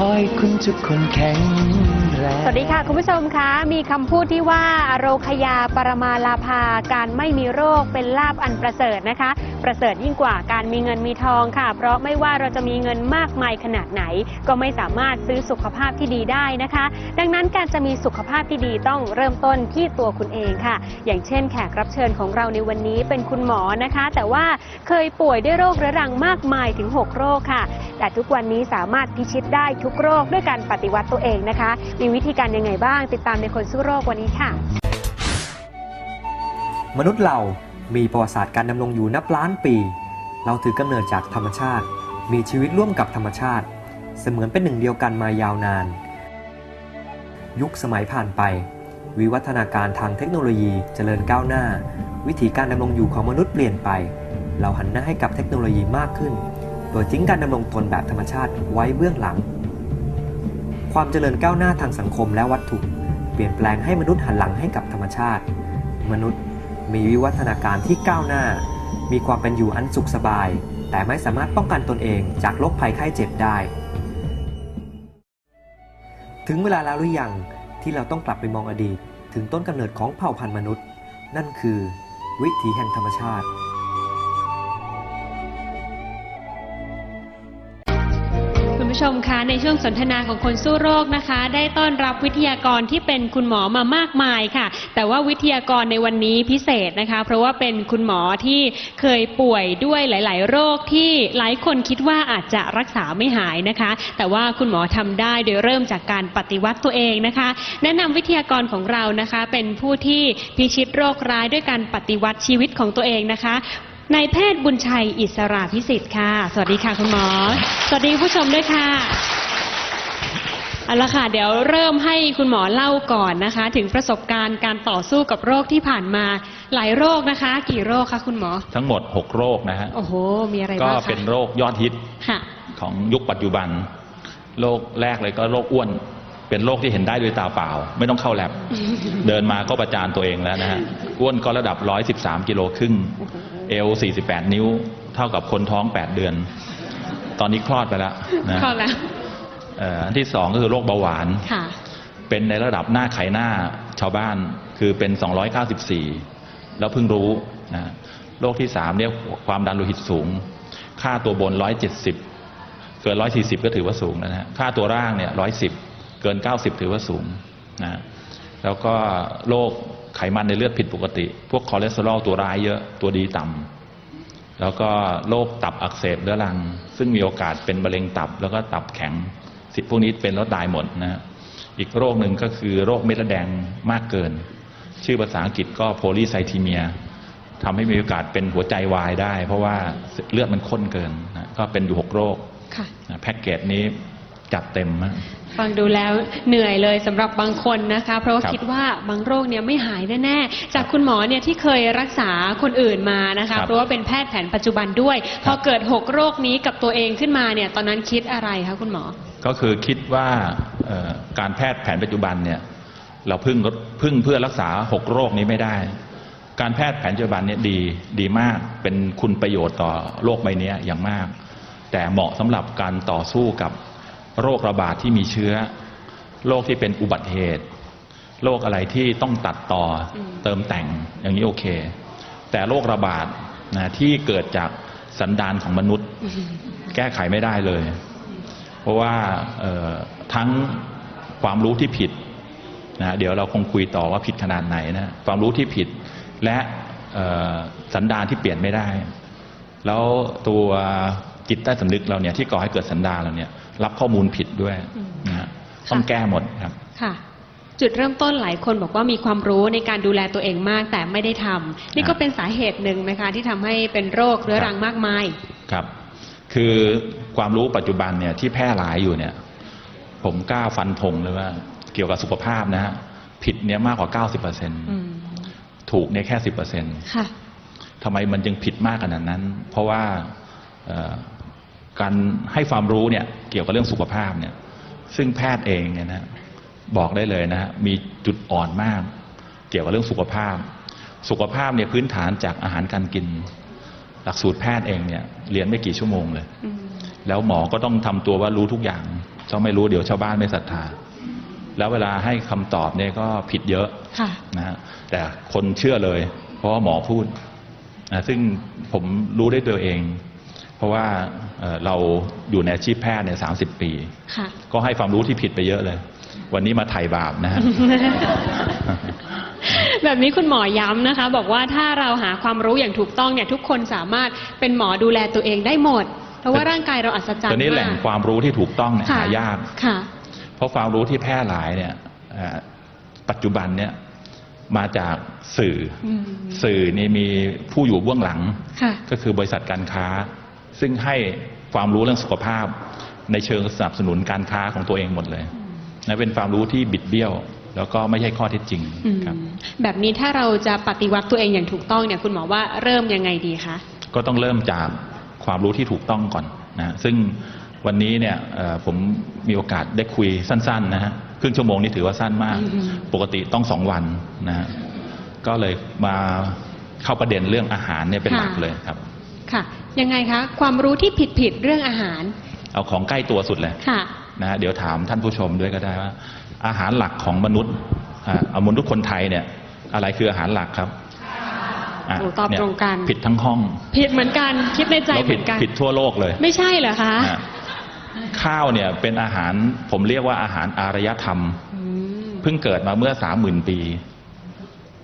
ขอให้คุณทุกคนแข็งแรงสวัสดีค่ะ คุณผู้ชมคะมีคำพูดที่ว่าโรคยาปรมาลาภาการไม่มีโรคเป็นลาบอันประเสริฐนะคะประเสริฐยิ่งกว่าการมีเงินมีทองค่ะ เพราะไม่ว่าเราจะมีเงินมากมายขนาดไหน ก็ไม่สามารถซื้อสุขภาพที่ดีได้นะคะ ดังนั้นการจะมีสุขภาพที่ดีต้องเริ่มต้นที่ตัวคุณเองค่ะ อย่างเช่น แขกรับเชิญของเราในวันนี้เป็นคุณหมอนะคะ แต่ว่าเคยป่วยด้วยโรคเรื้อรังมากมายถึง 6 โรคค่ะ แต่ทุกวันนี้สามารถพิชิตได้ทุกโรคด้วยการปฏิวัติตัวเองนะคะ มีวิธีการยังไงบ้าง ติดตามในคนสู้โรควันนี้ค่ะ มนุษย์เรา มีประวัติศาสตร์การดำรงอยู่นับล้านปี เราถือกำเนิดจากธรรมชาติ มีชีวิตร่วมกับธรรมชาติ เสมือนเป็นหนึ่งเดียวกันมายาวนาน ยุคสมัยผ่านไป วิวัฒนาการทางเทคโนโลยีเจริญก้าวหน้า วิธีการดำรงอยู่ของมนุษย์เปลี่ยนไป เราหันหน้าให้กับเทคโนโลยีมากขึ้น โดยทิ้งการดำรงตนแบบธรรมชาติไว้เบื้องหลัง ความเจริญก้าวหน้าทางสังคมและวัตถุ เปลี่ยนแปลงให้มนุษย์หันหลังให้กับธรรมชาติ มนุษย์ มีวิวัฒนาการที่ก้าวหน้า มีความเป็นอยู่อันสุขสบาย แต่ไม่สามารถป้องกันตนเองจากโรคภัยไข้เจ็บได้ ถึงเวลาแล้วหรือยังที่เราต้องกลับไปมองอดีต ถึงต้นกำเนิดของเผ่าพันธุ์มนุษย์ นั่นคือ วิถีแห่งธรรมชาติ ในช่วงสนทนาของคนสู้โรคนะคะ ได้ต้อนรับวิทยากรที่เป็นคุณหมอมามากมายค่ะ แต่ว่าวิทยากรในวันนี้พิเศษนะคะ เพราะว่าเป็นคุณหมอที่เคยป่วยด้วยหลาย ๆ โรคที่หลายคนคิดว่าอาจจะรักษาไม่หายนะคะ แต่ว่าคุณหมอทำได้โดยเริ่มจากการปฏิวัติตัวเองนะคะ แนะนำวิทยากรของเรานะคะ เป็นผู้ที่พิชิตโรคร้ายด้วยการปฏิวัติชีวิตของตัวเองนะคะ นายแพทย์บุญชัยอิสระพิสิทธิ์ค่ะ สวัสดีค่ะคุณหมอ สวัสดีผู้ชมด้วยค่ะเอาละค่ะเดี๋ยวเริ่มให้คุณหมอเล่าก่อนนะคะ ถึงประสบการณ์การต่อสู้กับโรคที่ผ่านมาหลายโรคนะคะ กี่โรคคะคุณหมอ ทั้งหมด 6 โรคนะฮะโอ้โห มีอะไรก็บ้างคะเป็นโรคยอดฮิตค่ะของยุคปัจจุบัน โรคแรกเลยก็โรคอ้วน เป็นโรคที่เห็นได้ด้วยตาเปล่า ไม่ต้องเข้าแลบ เดินมาก็ประจานตัวเองแล้วนะฮะอ้วนก็ระดับ 113 กิโลครึ่ง เอล48 นิ้ว เท่ากับคนท้อง 8 เดือน ตอนนี้คลอดไปแล้วนะเข้าแล้วเอ่ออันที่สองก็คือโรคเบาหวานค่ะเป็นในระดับหน้าไขหน้าชาวบ้านคือเป็น 294 แล้วเพิ่งรู้นะโรคที่สามเนี่ยความดันโลหิตสูง ค่าตัวบน 170 เกิน 140 ก็ถือว่าสูงนะฮะค่าตัวร่างเนี่ย 110 เกิน 90 ถือว่าสูงนะแล้วก็โรคไขมันในเลือดผิดปกติ พวกคอเลสเตอรอลตัวร้ายเยอะตัวดีต่ำแล้วก็โรคตับอักเสบเรื้อรัง ซึ่งมีโอกาสเป็นมะเร็งตับ แล้วก็ตับแข็งสิทธิพวกนี้เป็นแล้วตายหมดนะฮะอีกโรคหนึ่งก็คือโรคเม็ดเลือดแดงมากเกิน ชื่อภาษาอังกฤษก็โพลีไซทีเมียทำให้มีโอกาสเป็นหัวใจวายได้ เพราะว่าเลือดมันข้นเกินนะก็เป็นอยู่หกโรคค่ะนะแพ็กเกจนี้จัดเต็มนะ ฟังดูแล้วเหนื่อยเลยสำหรับบางคนนะคะ เพราะว่าครับคิดว่าบางโรคเนี่ยไม่หายแน่ๆจากคุณหมอเนี่ยที่เคยรักษาคนอื่นมานะครัคะ บ เพราะว่าเป็นแพทย์แผนปัจจุบันด้วย พอเกิดหกโรคนี้กับตัวเองขึ้นมาเนี่ยตอนนั้นคิดอะไรคะคุณหมอ ก็คือคิดว่าเอ่อการแพทย์แผนปัจจุบันเนี่ยเราพึ่งพึ่งเพื่อรักษาหกโรคนี้ไม่ได้ การแพทย์แผนปัจจุบันเนี่ยดีดีมากเป็นคุณประโยชน์ต่อโลกใบนี้อย่างมาก แต่เหมาะสำหรับการต่อสู้กับ โรคระบาดที่มีเชื้อ โรคที่เป็นอุบัติเหตุ โรคอะไรที่ต้องตัดต่ออมเติมแต่งอย่างนี้โอเค แต่โรคระบาดนะที่เกิดจากสันดานของมนุษย์ แก้ไขไม่ได้เลย เพราะว่าเอ่อทั้งความรู้ที่ผิดนะเดี๋ยวเราคงคุยต่อว่าผิดขนาดไหนนะความรู้ที่ผิดและเอ่อสันดานที่เปลี่ยนไม่ได้ แล้วตัว จิตใต้สำนึกเราเนี่ยที่ก่อให้เกิดสันดานเราเนี่ย รับข้อมูลผิดด้วยอืมนะฮะค่ะต้องแก้หมดครับค่ะ จุดเริ่มต้นหลายคนบอกว่ามีความรู้ในการดูแลตัวเองมากแต่ไม่ได้ทำนี่ก็เป็นสาเหตุหนึ่งไหมคะที่ทำให้เป็นโรคเรื้อรังมากมายครับ คือความรู้ปัจจุบันเนี่ยที่แพร่หลายอยู่เนี่ย ผมกล้าฟันธงเลยว่า เกี่ยวกับสุขภาพนะฮะผิดเนี่ยมากกว่า90%เปอร์เซ็นต์อืมถูกเนี่ยแค่สิบเปอร์เซ็นต์ค่ะทำไมมันจึงผิดมากขนาดนั้น เพราะว่าเอ่อ การให้ความรู้เนี่ยเกี่ยวกับเรื่องสุขภาพเนี่ยซึ่งแพทย์เองเนี่ยนะบอกได้เลยนะฮะมีจุดอ่อนมาก เกี่ยวกับเรื่องสุขภาพ สุขภาพเนี่ยพื้นฐานจากอาหารการกิน หลักสูตรแพทย์เองเนี่ยเรียนไม่กี่ชั่วโมงเลยอืมแล้วหมอก็ต้องทำตัวว่ารู้ทุกอย่างถ้าไม่รู้เดี๋ยวชาวบ้านไม่ศรัทธา แล้วเวลาให้คำตอบเนี่ยก็ผิดเยอะค่ะนะฮะแต่คนเชื่อเลย เพราะว่าหมอพูดนะซึ่งผมรู้ได้ตัวเอง เพราะว่าเอ่อเราอยู่ในอาชีพแพทย์เนี่ยสาปีค่ะก็ให้ความรู้ที่ผิดไปเยอะเลย วันนี้มาไถ่บาปนะฮะแบบนี้คุณหมอย้ำนะคะ บอกว่าถ้าเราหาความรู้อย่างถูกต้องเนี่ยทุกคนสามารถเป็นหมอดูแลตัวเองได้หมด เพราะว่าร่างกายเราอัศจรรตอนย์นี้แหล่งมากความรู้ที่ถูกต้องเนี่ยค่ะหายากค่ะเพราะความรู้ที่แพร่หลายเนี่ยเอ่อปัจจุบันเนี่ยมาจากสื่ออมสื่อนี่มีผู้อยู่เบื้องหลังค่ะก็คือบริษัทการค้า ซึ่งให้ความรู้เรื่องสุขภาพ ในเชิงสนับสนุนการค้าของตัวเองหมดเลยนะเป็นความรู้ที่บิดเบี้ยว แล้วก็ไม่ใช่ข้อเท็จจริงอืมครับแบบนี้ถ้าเราจะปฏิวัติตัวเองอย่างถูกต้องเนี่ยคุณหมอว่าเริ่มยังไงดีคะก็ต้องเริ่มจากความรู้ที่ถูกต้องก่อนนะซึ่งวันนี้เนี่ยเอ่อผมมีโอกาสได้คุยสั้นๆนะฮะครึ่งชั่วโมงนี่ถือว่าสั้นมากอืมปกติต้องสองวันนะฮะก็เลยมาเข้าประเด็นเรื่องอาหารเนี่ยเป็นหลักเลยครับค่ะ ยังไงคะความรู้ที่ผิดผิดๆเรื่องอาหาร เอาของใกล้ตัวสุดเลยค่ะนะฮะเดี๋ยวถามท่านผู้ชมด้วยก็ได้ว่า อาหารหลักของมนุษย์อ่าเอามนุษย์คนไทยเนี่ย อะไรคืออาหารหลักครับะโอ้ตอบเยตรงกัน ผิดทั้งห้องผิดเหมือนกันคิดในใจแล้วเหผิมืดอนกัน ผิดทั่วโลกเลยไม่ใช่เหรอคะนะข้าวเนี่ยเป็นอาหารผมเรียกว่าอาหารอารยธรรม อืมเพิ่งเกิดมาเมื่อสามหมื่นปี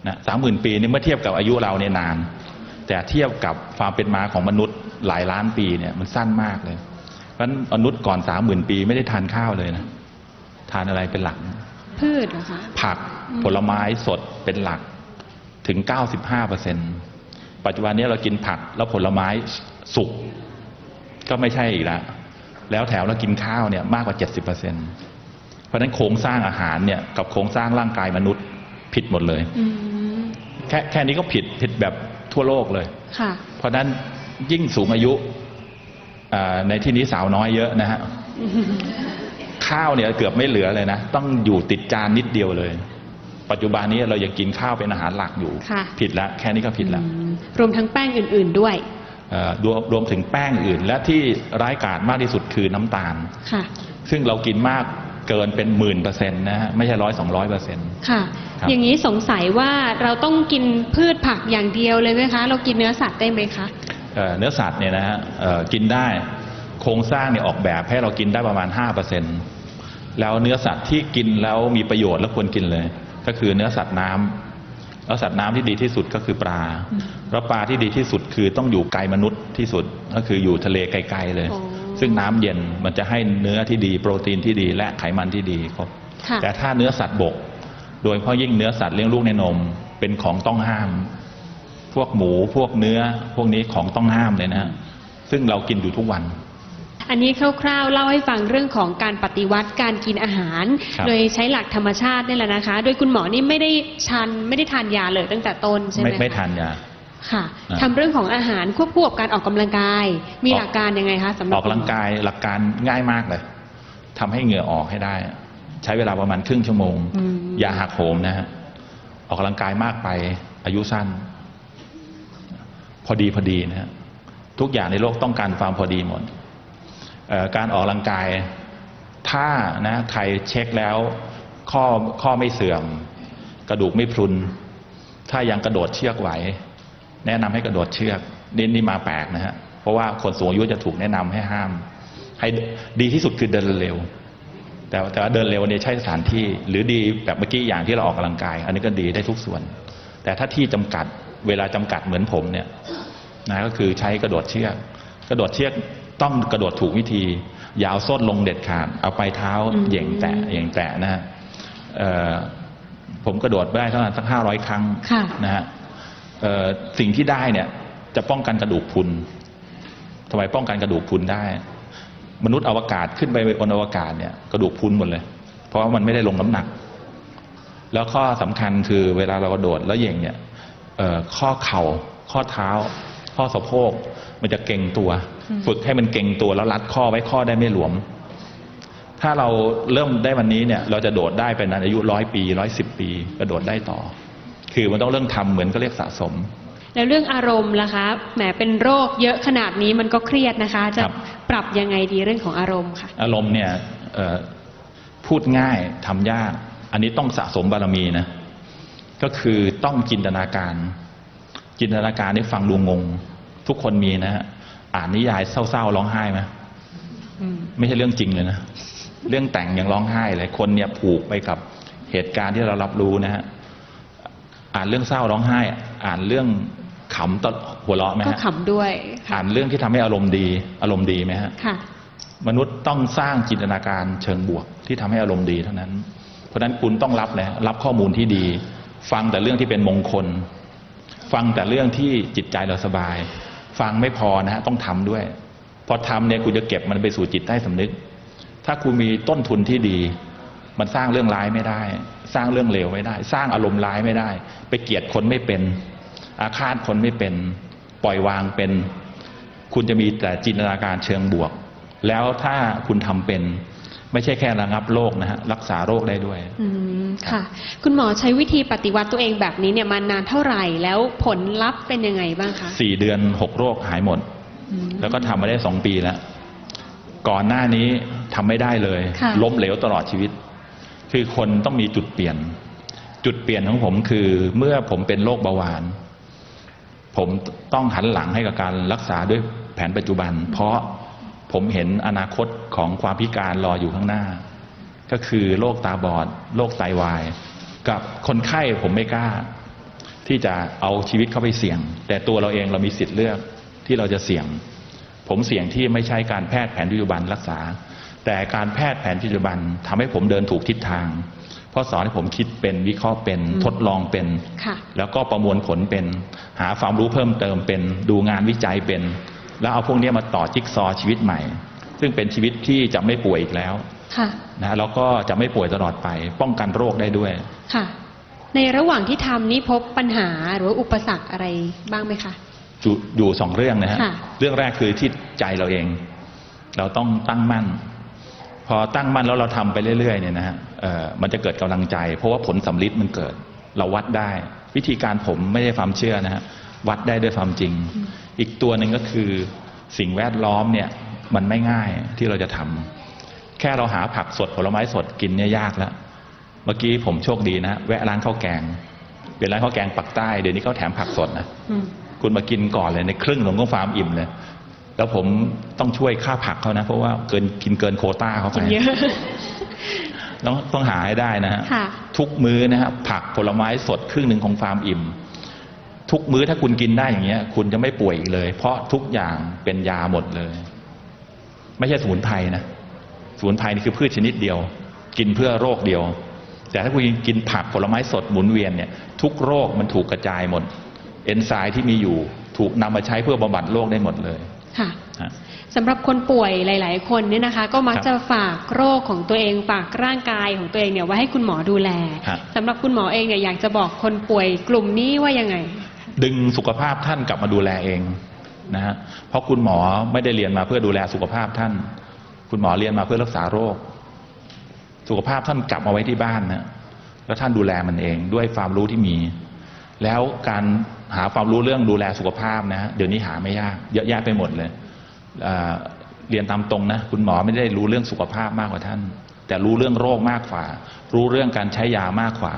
นะสามหมื่นปีนี่เมื่อเทียบกับอายุเราเนี่ยนาน แต่เทียบกับความเป็นมาของมนุษย์หลายล้านปีเนี่ยมันสั้นมากเลยเพราะฉะนั้นมนุษย์ก่อนสามหมื่นปีไม่ได้ทานข้าวเลยนะทานอะไรเป็นหลัก พืชเหรอคะผักอืมผลไม้สดเป็นหลักถึง 95เปอร์เซ็นปัจจุบันนี้เรากินผักแล้วผลไม้สุกก็ไม่ใช่อีกแล้วแล้วแถวเรากินข้าวเนี่ยมากกว่า 70เปอร์เซ็นเพราะฉะนั้นโครงสร้างอาหารเนี่ยกับโครงสร้างร่างกายมนุษย์ผิดหมดเลยอืมแค่แค่นี้ก็ผิดผิดแบบ ทั่วโลกเลยค่ะเพราะฉะนั้นยิ่งสูงอายุอ่าในที่นี้สาวน้อยเยอะนะฮะข้าวเนี่ยเกือบไม่เหลือเลยนะ ต้องอยู่ติดจานนิดเดียวเลย ปัจจุบันนี้เรายังกินข้าวเป็นอาหารหลักอยู่ค่ะผิดแล้วแค่นี้ก็ผิดแล้วอืมรวมทั้งแป้งอื่น ๆด้วยเอ่อรวมรวมถึงแป้งอื่น และที่ร้ายกาจมากที่สุดคือน้ำตาลค่ะซึ่งเรากินมาก เกินเป็นหมื่นเปอร์เซ็นต์นะฮะไม่ใช่ร้อยสองร้อยเปอร์เซ็นต์ ค่ะ ครับ อย่างนี้สงสัยว่าเราต้องกินพืชผักอย่างเดียวเลยไหมคะ เรากินเนื้อสัตว์ได้ไหมคะ เอ่อเนื้อสัตว์เนี่ยนะฮะเอ่อกินได้โครงสร้างเนี่ยออกแบบให้เรากินได้ประมาณห้าเปอร์เซ็นต์แล้วเนื้อสัตว์ที่กินแล้วมีประโยชน์และควรกินเลย ก็คือเนื้อสัตว์น้ำแล้วสัตว์น้ำที่ดีที่สุดก็คือปลาอืมแล้วปลาที่ดีที่สุดคือต้องอยู่ไกลมนุษย์ที่สุดก็คืออยู่ทะเลไกลๆเลย อ๋อ ซึ่งน้ำเย็นมันจะให้เนื้อที่ดี โปรตีนที่ดี และไขมันที่ดีครบค่ะแต่ถ้าเนื้อสัตว์บก โดยเฉพาะยิ่งเนื้อสัตว์เลี้ยงลูกในนม เป็นของต้องห้าม พวกหมูพวกเนื้อ พวกนี้ของต้องห้ามเลยนะฮะซึ่งเรากินอยู่ทุกวันอันนี้คร่าวๆเล่าให้ฟังเรื่องของการปฏิวัติการกินอาหารครับโดยใช้หลักธรรมชาตินี่แหละนะคะ โดยคุณหมอนี่ไม่ได้ชันไม่ได้ทานยาเลยตั้งแต่ต้นใช่ไหมไม่คะไม่ทานยา ค่ะ อ่าทำเรื่องของอาหารควบคู่กับการออกกำลังกาย มีออกหลักการยังไงคะสำหรับออกกำลังกายหลักการง่ายมากเลยทำให้เหงื่อออกให้ได้ ใช้เวลาประมาณครึ่งชั่วโมง อืมอย่าหักโหมนะฮะออกกำลังกายมากไป อายุสั้น พอดีพอดีนะฮะทุกอย่างในโลกต้องการความพอดีหมดเอ่อการออกกำลังกาย ถ้านะใครเช็คแล้วข้อข้อไม่เสื่อม กระดูกไม่พรุน ถ้ายังกระโดดเชือกไหว แนะนำให้กระโดดเชือกนี่นี่มาแปลกนะฮะเพราะว่าคนสูงอายุจะถูกแนะนำให้ห้าม ให้ดีที่สุดคือเดินเร็ว แต่แต่ว่าเดินเร็วเนี่ยใช่สถานที่ หรือดีแบบเมื่อกี้อย่างที่เราออกกำลังกาย อันนี้ก็ดีได้ทุกส่วน แต่ถ้าที่จำกัดเวลาจำกัดเหมือนผมเนี่ยนะก็คือใช้กระโดดเชือก กระโดดเชือกต้องกระโดดถูกวิธีอยาวส้นลงเด็ดขาดเอาไปลายเท้าอืมเหย่งแตะเหย่งแตะนะฮะเอ่อผมกระโดดได้เท่านั้นสักห้าร้อยครั้งค่ะนะฮะเอ่อ สิ่งที่ได้เนี่ยจะป้องกันกระดูกพรุนทำไมป้องกันกระดูกพรุนได้ มนุษย์อวกาศขึ้นไปบนอวกาศเนี่ยกระดูกพรุนหมดเลย เพราะว่ามันไม่ได้ลงน้ำหนัก แล้วข้อสำคัญคือเวลาเรากระโดดแล้วเหย่งเนี่ยเอ่อข้อเข่าข้อเท้า ข้อสะโพก มันจะเก่งตัวอืมฝึกให้มันเก่งตัวแล้วรัดข้อไว้ข้อได้ไม่หลวม ถ้าเราเริ่มได้วันนี้เนี่ย เราจะโดดได้เป็นอายุร้อยปีร้อยสิบปีกระโดดได้ต่อ คือมันต้องเริ่มทำเหมือนก็เรียกสะสม แล้วเรื่องอารมณ์ล่ะคะแหมเป็นโรคเยอะขนาดนี้มันก็เครียดนะคะ จะครับ ปรับยังไงดีเรื่องของอารมณ์ค่ะ อารมณ์เนี่ยเอ่อพูดง่ายทำยาก อันนี้ต้องสะสมบารมีนะ ก็คือต้องจินตนาการ จินตนาการนี่ฟังดูงง ทุกคนมีนะฮะอ่านนิยายเศร้าๆร้องไห้ไหมอืม ไม่ใช่เรื่องจริงเลยนะ เรื่องแต่งยังร้องไห้เลยคนเนี่ยผูกไปกับเหตุการณ์ที่เรารับรู้นะฮะ อ่านเรื่องเศร้าร้องไห้ อ่านเรื่องขำตลหัวเราะไหมก็ฮะขำด้วยค่ะอ่านเรื่องที่ทำให้อารมณ์ดี อารมณ์ดีไหมฮะ ค่ะ มนุษย์ต้องสร้างจินตนาการเชิงบวกที่ทำให้อารมณ์ดีเท่านั้น เพราะฉะนั้นคุณต้องรับนะรับข้อมูลที่ดี ฟังแต่เรื่องที่เป็นมงคล ฟังแต่เรื่องที่จิตใจเราสบาย ฟังไม่พอนะฮะต้องทำด้วย พอทำเนี่ยคุณจะเก็บมันไปสู่จิตใต้สำนึก ถ้าคุณมีต้นทุนที่ดี มันสร้างเรื่องร้ายไม่ได้ สร้างเรื่องเลวไม่ได้ สร้างอารมณ์ร้ายไม่ได้ ไปเกลียดคนไม่เป็น อาฆาตคนไม่เป็น ปล่อยวางเป็น คุณจะมีแต่จินตนาการเชิงบวก แล้วถ้าคุณทำเป็น ไม่ใช่แค่ระงับโรคนะฮะรักษาโรคได้ด้วยอืมค่ะ คุณหมอใช้วิธีปฏิวัติตัวเองแบบนี้เนี่ยมานานเท่าไหร่แล้วผลลัพธ์เป็นยังไงบ้างคะสี่เดือนหกโรคหายหมดอืมแล้วก็ทำมาได้สองปีแล้วก่อนหน้านี้ทำไม่ได้เลยค่ะล้มเหลวตลอดชีวิต คือคนต้องมีจุดเปลี่ยน จุดเปลี่ยนของผมคือเมื่อผมเป็นโรคเบาหวาน ผมต้องหันหลังให้กับการรักษาด้วยแผนปัจจุบัน เพราะผมเห็นอนาคตของความพิการรออยู่ข้างหน้า ก็คือโรคตาบอดโรคไตวาย กับคนไข้ผมไม่กล้า ที่จะเอาชีวิตเข้าไปเสี่ยง แต่ตัวเราเองเรามีสิทธิ์เลือกที่เราจะเสี่ยง ผมเสี่ยงที่ไม่ใช่การแพทย์แผนปัจจุบันรักษา แต่การแพทย์แผนปัจจุบันทำให้ผมเดินถูกทิศทาง เพราะสอนให้ผมคิดเป็นวิเคราะห์เป็นอืมทดลองเป็นค่ะแล้วก็ประมวลผลเป็น หาความรู้เพิ่มเติมเป็น ดูงานวิจัยเป็น แล้วเอาพวกนี้มาต่อจิ๊กซอว์ชีวิตใหม่ ซึ่งเป็นชีวิตที่จะไม่ป่วยอีกแล้วค่ะนะแล้วก็จะไม่ป่วยตลอดไป ป้องกันโรคได้ด้วยค่ะ ในระหว่างที่ทำนี้พบปัญหาหรือว่าอุปสรรคอะไรบ้างไหมคะอยู่อยู่สองเรื่องนะฮะค่ะเรื่องแรกคือที่ใจเราเอง เราต้องตั้งมั่น พอตั้งมั่นแล้วเราทำไปเรื่อยๆเนี่ยนะฮะเอ่อมันจะเกิดกำลังใจ เพราะว่าผลสำลิดมันเกิด เราวัดได้ วิธีการผมไม่ได้ความเชื่อนะฮะวัดได้ด้วยความจริง อีกตัวหนึ่งก็คือสิ่งแวดล้อมเนี่ยมันไม่ง่ายที่เราจะทำแค่เราหาผักสดผลไม้สดกินเนี่ยยากแล้วเมื่อกี้ผมโชคดีนะแวะร้านข้าวแกง เป็นร้านข้าวแกงปักใต้เดี๋ยวนี้เขาแถมผักสดนะอืมคุณมากินก่อนเลยในครึ่งของก็ฟาร์มอิ่มเลย แล้วผมต้องช่วยค่าผักเขานะ เพราะว่าเกินกินเกินโควต้าเขาไปกินเยอะต้องต้องหาให้ได้นะฮะค่ะทุกมื้อนะฮะผักผลไม้สดครึ่งหนึ่งของฟาร์มอิ่ม ทุกมื้อถ้าคุณกินได้อย่างเงี้ย คุณจะไม่ป่วยอีกเลย เพราะทุกอย่างเป็นยาหมดเลย ไม่ใช่สมุนไพรนะสมุนไพรนี่คือพืชชนิดเดียว กินเพื่อโรคเดียว แต่ถ้าคุณกินผักผลไม้สดหมุนเวียนเนี่ย ทุกโรคมันถูกกระจายหมด เอนไซม์ที่มีอยู่ ถูกนำมาใช้เพื่อบำบัดโรคได้หมดเลย ค่ะฮะสำหรับคนป่วยหลาย ๆ คนเนี่ยนะคะ ก็มักครับจะฝากโรคของตัวเองฝากร่างกายของตัวเองเนี่ยไว้ให้คุณหมอดูแลครับสำหรับคุณหมอเองเนี่ยอยากจะบอกคนป่วยกลุ่มนี้ว่ายังไง ดึงสุขภาพท่านกลับมาดูแลเองนะฮะเพราะคุณหมอไม่ได้เรียนมาเพื่อดูแลสุขภาพท่าน คุณหมอเรียนมาเพื่อรักษาโรค สุขภาพท่านกลับมาไว้ที่บ้านนะแล้วท่านดูแลมันเองด้วยความรู้ที่มี แล้วการ หาความรู้เรื่องดูแลสุขภาพนะฮะเดี๋ยวนี้หาไม่ยาก เยอะแยะไปหมดเลยเรียนตามตรงนะ คุณหมอไม่ได้รู้เรื่องสุขภาพมากกว่าท่าน แต่รู้เรื่องโรคมากกว่า รู้เรื่องการใช้ยามากกว่า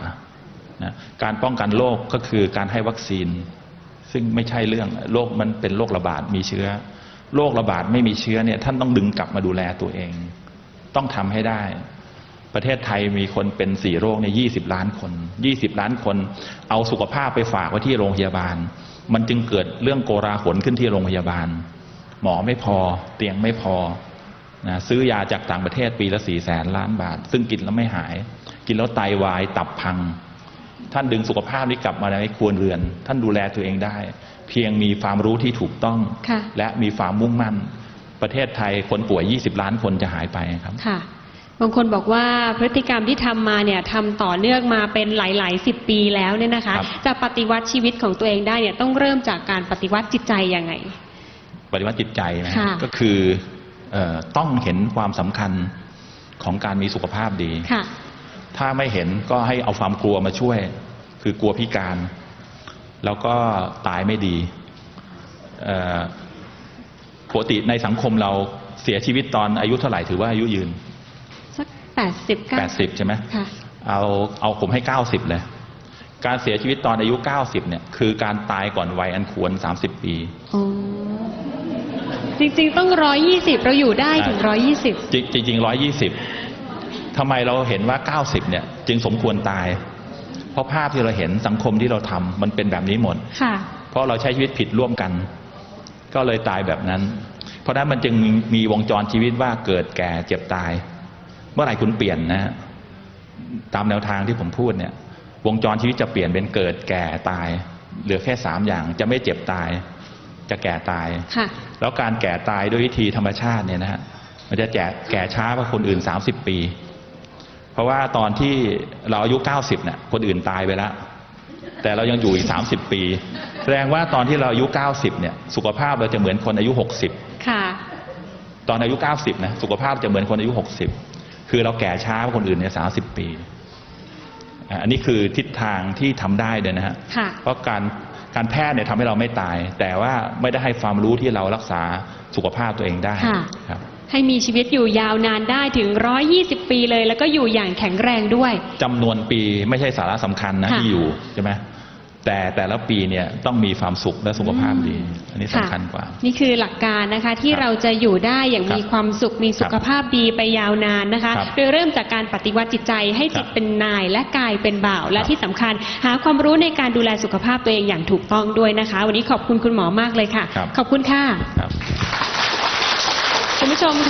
นะการป้องกันโรคก็คือการให้วัคซีน ซึ่งไม่ใช่เรื่องโรคมันเป็นโรคระบาดมีเชื้อโรคระบาดไม่มีเชื้อเนี่ยท่านต้องดึงกลับมาดูแลตัวเอง ต้องทำให้ได้ ประเทศไทยมีคนเป็นสี่โรคเนี่ยยี่สิบล้านคนยี่สิบล้านคน เอาสุขภาพไปฝากไว้ที่โรงพยาบาล มันจึงเกิดเรื่องโกราหลขึ้นที่โรงพยาบาล หมอไม่พอ เตียงไม่พอนะซื้อยาจากต่างประเทศปีละสี่แสนล้านบาท ซึ่งกินแล้วไม่หาย กินแล้วไตวายตับพัง ท่านดึงสุขภาพนี้กลับมาในครัวเรือน ท่านดูแลตัวเองได้ เพียงมีความรู้ที่ถูกต้องค่ะและมีความมุ่งมั่น ประเทศไทยคนป่วย 20 ล้านคนจะหายไปครับค่ะ บางคนบอกว่าพฤติกรรมที่ทำมาเนี่ยทำต่อเนื่องมาเป็นหลายๆสิบปีแล้วเนี่ยนะคะครับจะปฏิวัติชีวิตของตัวเองได้เนี่ยต้องเริ่มจากการปฏิวัติจิตใจยังไง ปฏิวัติจิตใจนะค่ะก็คือเออต้องเห็นความสำคัญของการมีสุขภาพดีค่ะถ้าไม่เห็นก็ให้เอาความกลัวมาช่วย คือกลัวพิการ แล้วก็ตายไม่ดีเอ่อปกติในสังคมเราเสียชีวิตตอนอายุเท่าไหร่ถือว่าอายุยืนสัก แปดสิบเก้า80ใช่ไหมค่ะเอาเอาผมให้90เลยการเสียชีวิตตอนอายุ90เนี่ย คือการตายก่อนวัยอันควร30ปีอ๋อจริง ๆ ต้องร้อยยี่สิบเราอยู่ได้ถึงร้อยยี่สิบจริงจริงร้อยยี่สิบทำไมเราเห็นว่า90เนี่ย จึงสมควรตาย เพราะภาพที่เราเห็นสังคมที่เราทำมันเป็นแบบนี้หมดค่ะเพราะเราใช้ชีวิตผิดร่วมกัน ก็เลยตายแบบนั้น เพราะฉะนั้นมันจึงมีวงจรชีวิตว่าเกิดแก่เจ็บตาย เมื่อไหร่คุณเปลี่ยนนะฮะตามแนวทางที่ผมพูดเนี่ย วงจรชีวิตจะเปลี่ยนเป็นเกิดแก่ตาย เหลือแค่สามอย่างจะไม่เจ็บตาย จะแก่ตายค่ะแล้วการแก่ตายด้วยวิธีธรรมชาติเนี่ยนะฮะมันจะแก่แก่ช้ากว่าคนอื่น30ปี เพราะว่าตอนที่เราอายุ90เนี่ยคนอื่นตายไปแล้วแต่เรายังอยู่อีก 30 ปี แสดงว่าตอนที่เราอายุ 90 เนี่ย สุขภาพเราจะเหมือนคนอายุ 60 ค่ะ ตอนอายุ 90 นะ สุขภาพจะเหมือนคนอายุ 60 คือเราแก่ช้ากว่าคนอื่นเนี่ย30ปีอะอันนี้คือทิศทางที่ทำได้เลยนะฮะค่ะเพราะการการแพทย์เนี่ยทำให้เราไม่ตาย แต่ว่าไม่ได้ให้ความรู้ที่เรารักษาสุขภาพตัวเองได้ค่ะครับให้มีชีวิตอยู่ยาวนานได้ถึง 120 ปีเลย แล้วก็อยู่อย่างแข็งแรงด้วยจำนวนปีไม่ใช่สาระสำคัญนะค่ะที่อยู่ใช่ไหม แต่แต่ละปีเนี่ยต้องมีความสุขและสุขภาพดี อันนี้สำคัญกว่า นี่คือหลักการนะคะที่ครับเราจะอยู่ได้อย่างครับมีความสุขมีสุขภาพดีไปยาวนานนะคะครับโดยเริ่มจากการปฏิวัติจิตใจให้จิตครับเป็นนายและกายเป็นบ่าว และครับที่สำคัญ หาความรู้ในการดูแลสุขภาพตัวเองอย่างถูกต้องด้วยนะคะ วันนี้ขอบคุณคุณหมอมากเลยค่ะครับขอบคุณค่ะครับคุณผู้ชมค่ะ